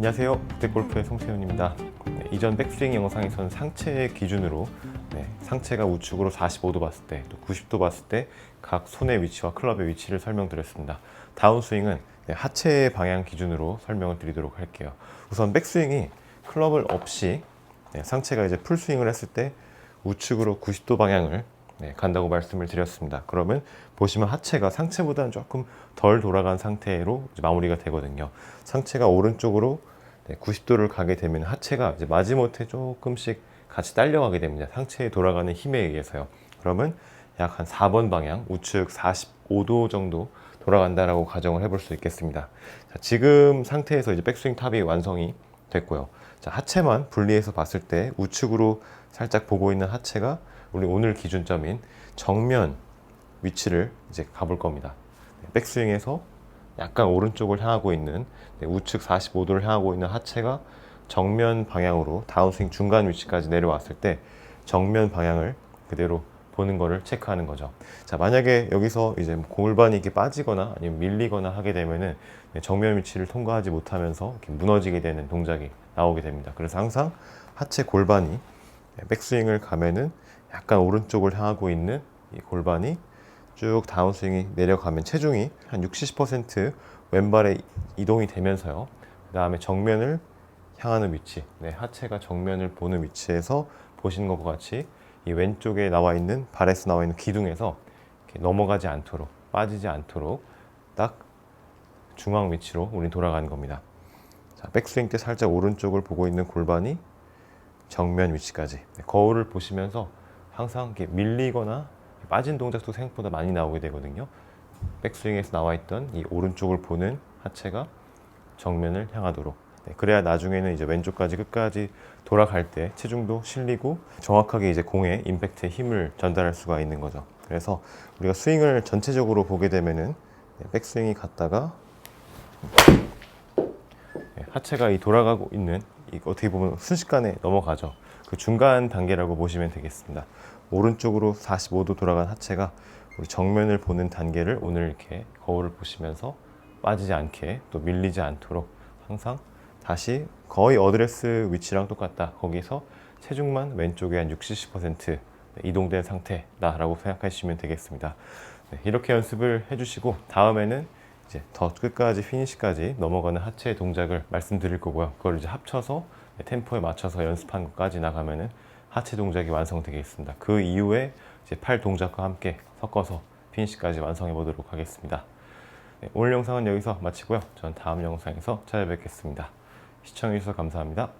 안녕하세요. 국대골프의 송세훈입니다. 네, 이전 백스윙 영상에서는 상체 기준으로 네, 상체가 우측으로 45도 봤을 때, 또 90도 봤을 때 각 손의 위치와 클럽의 위치를 설명드렸습니다. 다운스윙은 네, 하체 방향 기준으로 설명을 드리도록 할게요. 우선 백스윙이 클럽을 없이 네, 상체가 이제 풀스윙을 했을 때 우측으로 90도 방향을 네, 간다고 말씀을 드렸습니다. 그러면 보시면 하체가 상체보다는 조금 덜 돌아간 상태로 마무리가 되거든요. 상체가 오른쪽으로 네, 90도를 가게 되면 하체가 이제 마지못해 조금씩 같이 딸려가게 됩니다. 상체에 돌아가는 힘에 의해서요. 그러면 약 한 4번 방향, 우측 45도 정도 돌아간다라고 가정을 해볼 수 있겠습니다. 자, 지금 상태에서 이제 백스윙 탑이 완성이 됐고요. 자, 하체만 분리해서 봤을 때 우측으로 살짝 보고 있는 하체가 우리 오늘 기준점인 정면 위치를 이제 가볼 겁니다. 네, 백스윙에서 약간 오른쪽을 향하고 있는 네, 우측 45도를 향하고 있는 하체가 정면 방향으로 다운스윙 중간 위치까지 내려왔을 때 정면 방향을 그대로 보는 거를 체크하는 거죠. 자, 만약에 여기서 이제 뭐 골반이 이렇게 빠지거나 아니면 밀리거나 하게 되면은 네, 정면 위치를 통과하지 못하면서 무너지게 되는 동작이 나오게 됩니다. 그래서 항상 하체 골반이 네, 백스윙을 가면은 약간 오른쪽을 향하고 있는 이 골반이 쭉 다운스윙이 내려가면 체중이 한 60, 70% 왼발에 이동이 되면서요. 그 다음에 정면을 향하는 위치, 네, 하체가 정면을 보는 위치에서 보시는 것과 같이 이 왼쪽에 나와 있는 발에서 나와 있는 기둥에서 넘어가지 않도록 빠지지 않도록 딱 중앙 위치로 우리 돌아가는 겁니다. 자, 백스윙 때 살짝 오른쪽을 보고 있는 골반이 정면 위치까지 네, 거울을 보시면서 항상 이렇게 밀리거나 빠진 동작도 생각보다 많이 나오게 되거든요. 백스윙에서 나와 있던 이 오른쪽을 보는 하체가 정면을 향하도록. 네, 그래야 나중에는 이제 왼쪽까지 끝까지 돌아갈 때 체중도 실리고 정확하게 이제 공에 임팩트에 힘을 전달할 수가 있는 거죠. 그래서 우리가 스윙을 전체적으로 보게 되면은 네, 백스윙이 갔다가 네, 하체가 이 돌아가고 있는 이 어떻게 보면 순식간에 넘어가죠. 그 중간 단계라고 보시면 되겠습니다. 오른쪽으로 45도 돌아간 하체가 우리 정면을 보는 단계를 오늘 이렇게 거울을 보시면서 빠지지 않게 또 밀리지 않도록 항상 다시 거의 어드레스 위치랑 똑같다. 거기서 체중만 왼쪽에 한 60, 70% 이동된 상태다라고 생각하시면 되겠습니다. 네, 이렇게 연습을 해주시고 다음에는 이제 더 끝까지 피니시까지 넘어가는 하체 동작을 말씀드릴 거고요. 그걸 이제 합쳐서 템포에 맞춰서 연습한 것까지 나가면은 하체 동작이 완성되겠습니다. 그 이후에 이제 팔 동작과 함께 섞어서 피니시까지 완성해 보도록 하겠습니다. 네, 오늘 영상은 여기서 마치고요. 전 다음 영상에서 찾아뵙겠습니다. 시청해주셔서 감사합니다.